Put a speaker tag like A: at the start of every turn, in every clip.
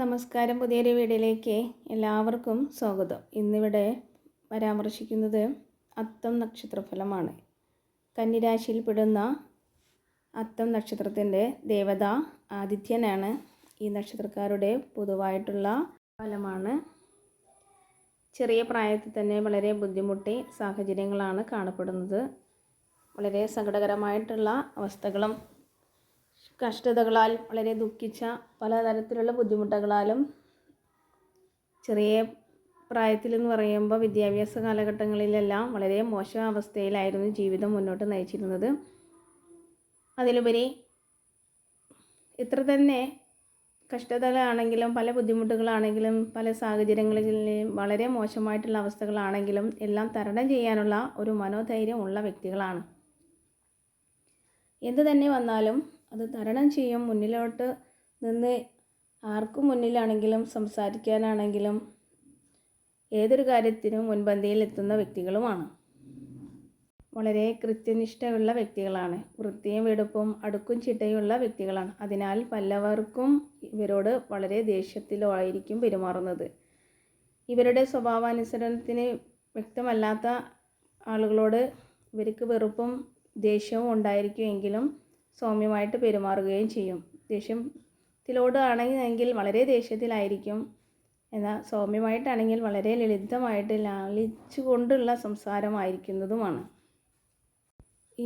A: നമസ്കാരം പുതിയൊരു വീഡിയോയിലേക്ക് എല്ലാവർക്കും സ്വാഗതം ഇന്നിവിടെ പരാമർശിക്കുന്നത് അത്തം നക്ഷത്രഫലമാണ് കന്നിരാശിയിൽപ്പെടുന്ന അത്തം നക്ഷത്രത്തിൻ്റെ ദേവത ആദിത്യനാണ് ഈ നക്ഷത്രക്കാരുടെ പൊതുവായിട്ടുള്ള ഫലമാണ് ചെറിയ പ്രായത്തിൽ തന്നെ വളരെ ബുദ്ധിമുട്ടി സാഹചര്യങ്ങളാണ് കാണപ്പെടുന്നത് വളരെ സങ്കടകരമായിട്ടുള്ള അവസ്ഥകളും കഷ്ടതകളാൽ വളരെ ദുഃഖിച്ച പലതരത്തിലുള്ള ബുദ്ധിമുട്ടുകളാലും ചെറിയ പ്രായത്തിലെന്ന് പറയുമ്പോൾ വിദ്യാഭ്യാസ കാലഘട്ടങ്ങളിലെല്ലാം വളരെ മോശം അവസ്ഥയിലായിരുന്നു ജീവിതം മുന്നോട്ട് നയിച്ചിരുന്നത് അതിലുപരി ഇത്ര തന്നെ കഷ്ടതകളാണെങ്കിലും പല ബുദ്ധിമുട്ടുകളാണെങ്കിലും പല സാഹചര്യങ്ങളിലും വളരെ മോശമായിട്ടുള്ള അവസ്ഥകളാണെങ്കിലും എല്ലാം തരണം ചെയ്യാനുള്ള ഒരു മനോധൈര്യം ഉള്ള വ്യക്തികളാണ് എന്തു തന്നെ വന്നാലും അത് തരണം ചെയ്യും മുന്നിലോട്ട് നിന്ന് ആർക്കും മുന്നിലാണെങ്കിലും സംസാരിക്കാനാണെങ്കിലും ഏതൊരു കാര്യത്തിനും മുൻപന്തിയിൽ എത്തുന്ന വ്യക്തികളുമാണ് വളരെ കൃത്യനിഷ്ഠയുള്ള വ്യക്തികളാണ് വൃത്തിയും വെടുപ്പും അടുക്കും ചിട്ടയുള്ള വ്യക്തികളാണ് അതിനാൽ പലവർക്കും ഇവരോട് വളരെ ദേഷ്യത്തിലോ ആയിരിക്കും പെരുമാറുന്നത് ഇവരുടെ സ്വഭാവാനുസരണത്തിന് വ്യക്തമല്ലാത്ത ആളുകളോട് ഇവർക്ക് വെറുപ്പും ദേഷ്യവും ഉണ്ടായിരിക്കുമെങ്കിലും സൗമ്യമായിട്ട് പെരുമാറുകയും ചെയ്യും ദേഷ്യത്തിലോട് ആണെങ്കിൽ വളരെ ദേഷ്യത്തിലായിരിക്കും എന്നാൽ സൗമ്യമായിട്ടാണെങ്കിൽ വളരെ ലളിതമായിട്ട് ലാളിച്ചു കൊണ്ടുള്ള സംസാരമായിരിക്കുന്നതുമാണ്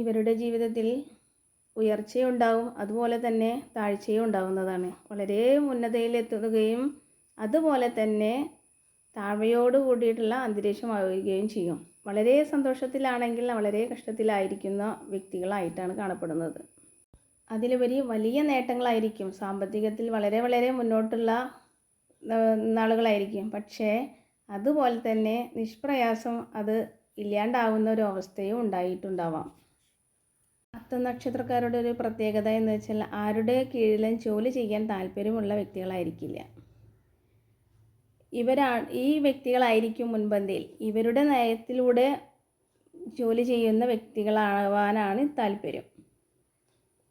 A: ഇവരുടെ ജീവിതത്തിൽ ഉയർച്ചയുണ്ടാവും അതുപോലെ തന്നെ താഴ്ചയും ഉണ്ടാവുന്നതാണ് വളരെ ഉന്നതയിലെത്തുകയും അതുപോലെ തന്നെ താഴ്മയോട് കൂടിയിട്ടുള്ള അന്തരീക്ഷമാവുകയും ചെയ്യും വളരെ സന്തോഷത്തിലാണെങ്കിൽ വളരെ കഷ്ടത്തിലായിരിക്കുന്ന വ്യക്തികളായിട്ടാണ് കാണപ്പെടുന്നത് അതിലുപരി വലിയ നേട്ടങ്ങളായിരിക്കും സാമ്പത്തികത്തിൽ വളരെ വളരെ മുന്നോട്ടുള്ള നാളുകളായിരിക്കും പക്ഷേ അതുപോലെ തന്നെ നിഷ്പ്രയാസം അത് ഇല്ലാണ്ടാവുന്ന ഒരു അവസ്ഥയും ഉണ്ടായിട്ടുണ്ടാവാം പത്ത് നക്ഷത്രക്കാരുടെ ഒരു പ്രത്യേകത എന്ന് വെച്ചാൽ ആരുടെ കീഴിലും ജോലി ചെയ്യാൻ താല്പര്യമുള്ള വ്യക്തികളായിരിക്കില്ല ഇവരാ ഈ വ്യക്തികളായിരിക്കും മുൻപന്തിയിൽ ഇവരുടെ നയത്തിലൂടെ ജോലി ചെയ്യുന്ന വ്യക്തികളാവാനാണ് താല്പര്യം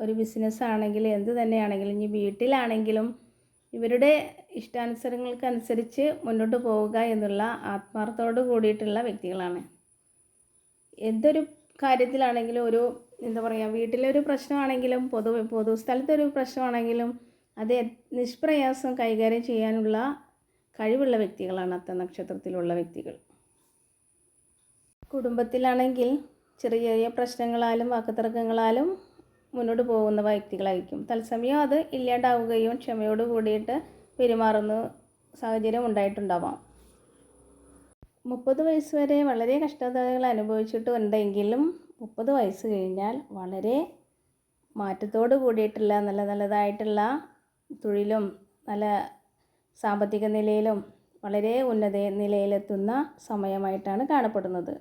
A: ഒരു ബിസിനസ് ആണെങ്കിലും എന്ത് തന്നെയാണെങ്കിലും ഇനി വീട്ടിലാണെങ്കിലും ഇവരുടെ ഇഷ്ടാനുസരങ്ങൾക്കനുസരിച്ച് മുന്നോട്ട് പോവുക എന്നുള്ള ആത്മാർത്ഥത്തോട് കൂടിയിട്ടുള്ള വ്യക്തികളാണ് എന്തൊരു കാര്യത്തിലാണെങ്കിലും ഒരു എന്താ പറയുക വീട്ടിലൊരു പ്രശ്നമാണെങ്കിലും പൊതു പൊതു സ്ഥലത്തൊരു പ്രശ്നമാണെങ്കിലും അത് നിഷ്പ്രയാസം കൈകാര്യം ചെയ്യാനുള്ള കഴിവുള്ള വ്യക്തികളാണ് അത്ത നക്ഷത്രത്തിലുള്ള വ്യക്തികൾ കുടുംബത്തിലാണെങ്കിൽ ചെറിയ ചെറിയ പ്രശ്നങ്ങളാലും വാക്കുതർക്കങ്ങളാലും മുന്നോട്ട് പോകുന്ന വ്യക്തികളായിരിക്കും തത്സമയം അത് ഇല്ലാണ്ടാവുകയും ക്ഷമയോട് കൂടിയിട്ട് പെരുമാറുന്ന സാഹചര്യം ഉണ്ടായിട്ടുണ്ടാവാം മുപ്പത് വയസ്സ് വരെ വളരെ കഷ്ടതകൾ അനുഭവിച്ചിട്ടുണ്ടെങ്കിലും മുപ്പത് വയസ്സ് കഴിഞ്ഞാൽ വളരെ മാറ്റത്തോട് കൂടിയിട്ടുള്ള നല്ല നല്ലതായിട്ടുള്ള തൊഴിലും നല്ല സാമ്പത്തിക നിലയിലും വളരെ ഉന്നത നിലയിലെത്തുന്ന സമയമായിട്ടാണ് കാണപ്പെടുന്നത്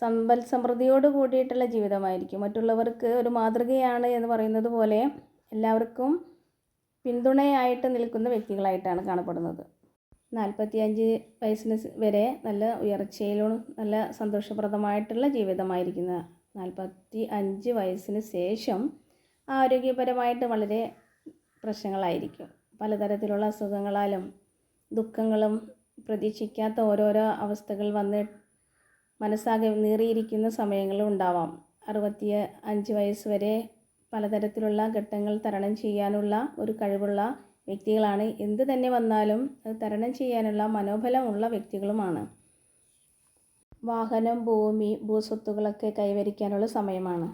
A: സമ്പൽ സമൃദ്ധിയോട് കൂടിയിട്ടുള്ള ജീവിതമായിരിക്കും മറ്റുള്ളവർക്ക് ഒരു മാതൃകയാണ് എന്ന് പറയുന്നത് പോലെ എല്ലാവർക്കും പിന്തുണയായിട്ട് നിൽക്കുന്ന വ്യക്തികളായിട്ടാണ് കാണപ്പെടുന്നത് നാൽപ്പത്തിയഞ്ച് വയസ്സിന് വരെ നല്ല ഉയർച്ചയിലും നല്ല സന്തോഷപ്രദമായിട്ടുള്ള ജീവിതമായിരിക്കുന്ന നാൽപ്പത്തി അഞ്ച് വയസ്സിന് ശേഷം ആരോഗ്യപരമായിട്ട് വളരെ പ്രശ്നങ്ങളായിരിക്കും പലതരത്തിലുള്ള അസുഖങ്ങളാലും ദുഃഖങ്ങളും പ്രതീക്ഷിക്കാത്ത ഓരോരോ അവസ്ഥകൾ വന്നിട്ട് മനസ്സാകെ നീറിയിരിക്കുന്ന സമയങ്ങളും ഉണ്ടാവാം അറുപത്തി അഞ്ച് വയസ്സ് വരെ പലതരത്തിലുള്ള ഘട്ടങ്ങൾ തരണം ചെയ്യാനുള്ള ഒരു കഴിവുള്ള വ്യക്തികളാണ് എന്ത് തന്നെ വന്നാലും അത് തരണം ചെയ്യാനുള്ള മനോബലമുള്ള വ്യക്തികളുമാണ് വാഹനം ഭൂമി ഭൂസ്വത്തുകളൊക്കെ കൈവരിക്കാനുള്ള സമയമാണ്